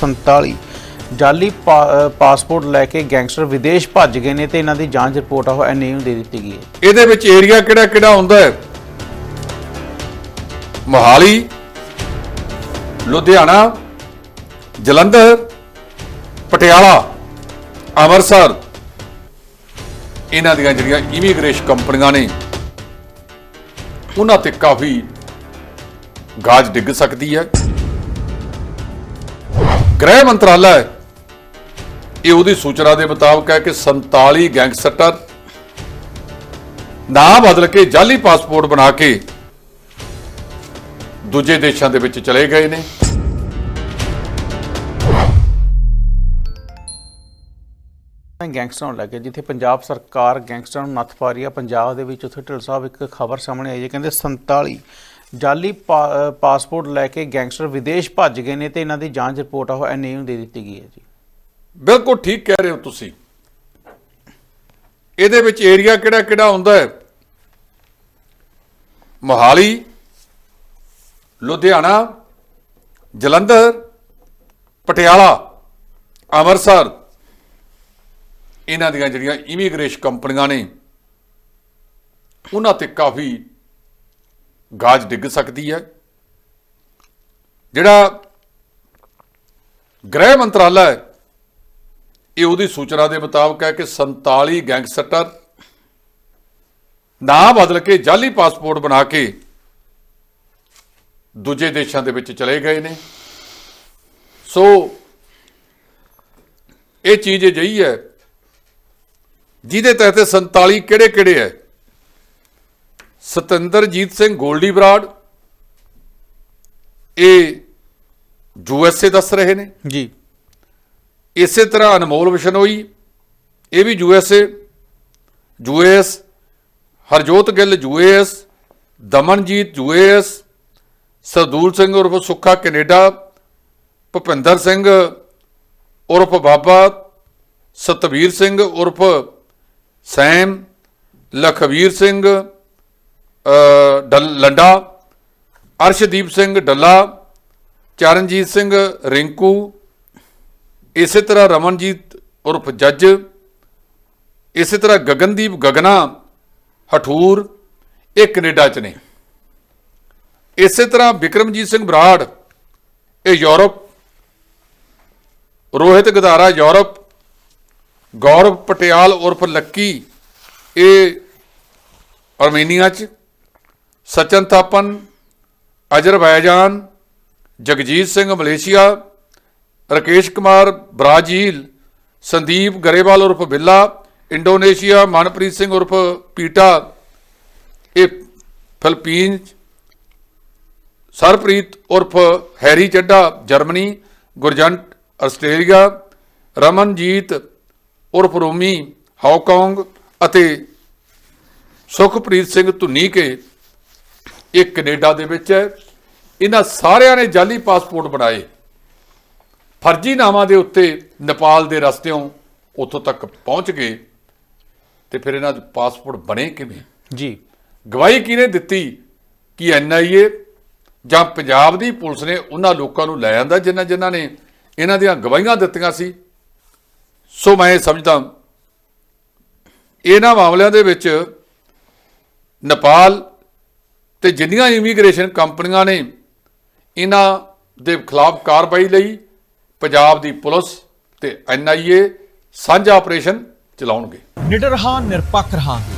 47 ਜਾਲੀ ਪਾ- ਪਾਸਪੋਰਟ ਲੈ ਕੇ ਗੈਂਗਸਟਰ ਵਿਦੇਸ਼ ਭੱਜ ਗਏ ਨੇ ਤੇ ਇਹਨਾਂ ਦੀ ਜਾਂਚ ਰਿਪੋਰਟ ਆ, ਉਹ ਐਨਆਈਏ ਨੂੰ ਦੇ ਦਿੱਤੀ ਗਈ ਹੈ। ਇਹਦੇ ਵਿੱਚ ਏਰੀਆ ਕਿਹੜਾ ਕਿਹੜਾ ਹੁੰਦਾ ਹੈ? ਮੋਹਾਲੀ, ਲੁਧਿਆਣਾ, ਜਲੰਧਰ, ਪਟਿਆਲਾ, ਅੰਮ੍ਰਿਤਸਰ। ਇਹਨਾਂ ਦੀਆਂ ਜਿਹੜੀਆਂ ਇਮੀਗ੍ਰੇਸ਼ਨ ਕੰਪਨੀਆਂ ਨੇ, ਉਹਨਾਂ ਤੇ ਕਾਫੀ ਗਾਜ ਡਿੱਗ ਸਕਦੀ ਹੈ। ਗ੍ਰਹਿ ਮੰਤਰਾਲਾ ਇਹ ਉਹਦੀ ਸੂਚਨਾ ਦੇ ਮੁਤਾਬਕ ਹੈ ਕਿ 47 ਗੈਂਗਸਟਰ ਨਾਂ ਬਦਲ ਕੇ ਜਾਲੀ ਪਾਸਪੋਰਟ ਬਣਾ ਕੇ ਦੂਜੇ ਦੇਸ਼ਾਂ ਦੇ ਵਿੱਚ ਚਲੇ ਗਏ ਨੇ। ਗੈਂਗਸਟਰਾਂ ਨੂੰ ਲੈ ਕੇ ਜਿੱਥੇ ਪੰਜਾਬ ਸਰਕਾਰ ਗੈਂਗਸਟਰਾਂ ਨੂੰ ਨੱਥ ਪਾ ਰਹੀ ਹੈ, ਪੰਜਾਬ ਦੇ ਵਿੱਚ ਉੱਥੇ ਢਿੱਲ ਸਾਹਿਬ ਇੱਕ ਖਬਰ ਸਾਹਮਣੇ ਆਈ ਹੈ, ਕਹਿੰਦੇ 47 ਜਾਲੀ ਪਾ- ਪਾਸਪੋਰਟ ਲੈ ਕੇ ਗੈਂਗਸਟਰ ਵਿਦੇਸ਼ ਭੱਜ ਗਏ ਨੇ ਤੇ ਇਹਨਾਂ ਦੀ ਜਾਂਚ ਰਿਪੋਰਟ ਆ ਉਹ ਐਨਆਈਏ ਨੂੰ ਦੇ ਦਿੱਤੀ ਗਈ ਹੈ ਜੀ। ਬਿਲਕੁਲ ਠੀਕ ਕਹਿ ਰਹੇ ਹੋ ਤੁਸੀਂ। ਇਹਦੇ ਵਿੱਚ ਏਰੀਆ ਕਿਹੜਾ ਕਿਹੜਾ ਹੁੰਦਾ ਹੈ? ਮੋਹਾਲੀ, ਲੁਧਿਆਣਾ, ਜਲੰਧਰ, ਪਟਿਆਲਾ, ਅੰਮ੍ਰਿਤਸਰ। ਇਹਨਾਂ ਦੀਆਂ ਜਿਹੜੀਆਂ ਇਮੀਗ੍ਰੇਸ਼ਨ ਕੰਪਨੀਆਂ ਨੇ, ਉਹਨਾਂ ਤੇ ਕਾਫੀ ਗਾਜ ਡਿੱਗ ਸਕਦੀ ਹੈ। ਜਿਹੜਾ ਗ੍ਰਹਿ ਮੰਤਰਾਲਾ ਹੈ, ਇਹ ਉਹਦੀ ਸੂਚਨਾ ਦੇ ਮੁਤਾਬਕ ਹੈ ਕਿ 47 ਗੈਂਗਸਟਰ ਨਾਂ ਬਦਲ ਕੇ ਜਾਲੀ ਪਾਸਪੋਰਟ ਬਣਾ ਕੇ ਦੂਜੇ ਦੇਸ਼ਾਂ ਦੇ ਵਿੱਚ ਚਲੇ ਗਏ ਨੇ। ਸੋ ਇਹ ਚੀਜ਼ ਅਜਿਹੀ ਹੈ, ਜਿਹਦੇ ਤਹਿਤ 47 ਕਿਹੜੇ ਕਿਹੜੇ ਹੈ? ਸਤਿੰਦਰਜੀਤ ਸਿੰਘ ਗੋਲਡੀ ਬਰਾੜ ਇਹ ਯੂਐਸਏ ਦੱਸ ਰਹੇ ਨੇ। ਜੀ। ਇਸੇ ਤਰ੍ਹਾਂ ਅਨਮੋਲ ਬਿਸ਼ਨੋਈ ਇਹ ਵੀ USA US Harjot Gill US Damanjit US Sardul Singh ਉਰਫ ਸੁੱਖਾ ਕੈਨੇਡਾ ਭੁਪਿੰਦਰ ਸਿੰਘ ਉਰਫ ਬਾਬਾ ਸਤਵੀਰ ਸਿੰਘ ਉਰਫ ਸੈਮ ਲਖਵੀਰ ਸਿੰਘ ਲੰਡਾ, ਅਰਸ਼ਦੀਪ ਸਿੰਘ ਡੱਲਾ, ਚਰਨਜੀਤ ਸਿੰਘ ਰਿੰਕੂ, ਇਸੇ ਤਰ੍ਹਾਂ ਰਮਨਜੀਤ ਉਰਫ ਜੱਜ, ਇਸੇ ਤਰ੍ਹਾਂ ਗਗਨਦੀਪ ਗਗਨਾ, ਹਠੂਰ, ਇਹ ਕੈਨੇਡਾ ਚ ਨੇ। ਇਸੇ ਤਰ੍ਹਾਂ ਵਿਕਰਮਜੀਤ ਸਿੰਘ ਬਰਾੜ, ਇਹ ਯੂਰਪ, ਰੋਹਿਤ ਗਦਾਰਾ ਯੂਰਪ, ਗੌਰਵ ਪਟਿਆਲ ਉਰਫ ਲੱਕੀ, ਇਹ ਆਰਮੇਨੀਆ ਚ। Sachin Thapan, Azerbaijan, Jagjit Singh Malaysia, Rakesh Kumar Brazil, Sandeep Grewal ਉਰਫ ਬਿੱਲਾ, ਇੰਡੋਨੇਸ਼ੀਆ ਮਨਪ੍ਰੀਤ ਸਿੰਘ ਉਰਫ ਪੀਟਾ, ਇਹ ਫਿਲਪੀਨ ਸਰਪ੍ਰੀਤ ਉਰਫ Harry Chadda Germany, Gurjant Australia, Ramanjit ਉਰਫ ਰੋਮੀ, ਹਾਂਗਕਾਂਗ ਅਤੇ ਸੁਖਪ੍ਰੀਤ ਸਿੰਘ ਧੁੰਨੀਕੇ ਇਹ ਕੈਨੇਡਾ ਦੇ ਵਿੱਚ ਹੈ। ਇਹਨਾਂ ਸਾਰਿਆਂ ਨੇ ਜਾਲੀ ਪਾਸਪੋਰਟ ਬਣਾਏ। ਫਰਜ਼ੀ ਨਾਮਾਂ ਦੇ ਉੱਤੇ ਨੇਪਾਲ ਦੇ ਰਸਤਿਓਂ ਉੱਥੋਂ ਤੱਕ ਪਹੁੰਚ ਗਏ ਤੇ ਫਿਰ ਇਹਨਾਂ ਦੇ ਪਾਸਪੋਰਟ ਬਣੇ ਕਿਵੇਂ? ਜੀ। ਗਵਾਹੀ ਕਿਹਨੇ ਦਿੱਤੀ? ਕਿ ਐਨਆਈਏ ਜਾਂ ਪੰਜਾਬ ਦੀ ਪੁਲਿਸ ਨੇ ਉਹਨਾਂ ਲੋਕਾਂ ਨੂੰ ਲੈ ਆਂਦਾ ਜਿਨ੍ਹਾਂ ਜਿਨ੍ਹਾਂ ਨੇ ਇਹਨਾਂ ਦੀਆਂ ਗਵਾਹੀਆਂ ਦਿੱਤੀਆਂ ਸੀ? ਸੋ ਮੈਂ ਇਹ ਸਮਝਦਾ ਇਹਨਾਂ ਮਾਮਲਿਆਂ ਦੇ ਵਿੱਚ ਨੇਪਾਲ ਤੇ ਜਿੰਨੀਆਂ ਇਮੀਗ੍ਰੇਸ਼ਨ ਕੰਪਨੀਆਂ ਨੇ ਇਹਨਾਂ ਦੇ ਖਿਲਾਫ ਕਾਰਵਾਈ ਲਈ ਪੰਜਾਬ ਦੀ ਪੁਲਿਸ ਤੇ ਐਨਆਈਏ ਸਾਂਝਾ ਆਪਰੇਸ਼ਨ ਚਲਾਉਣਗੇ। ਨਿਡਰ ਹਾਂ, ਨਿਰਪੱਖ ਰਹਾਂਗੇ।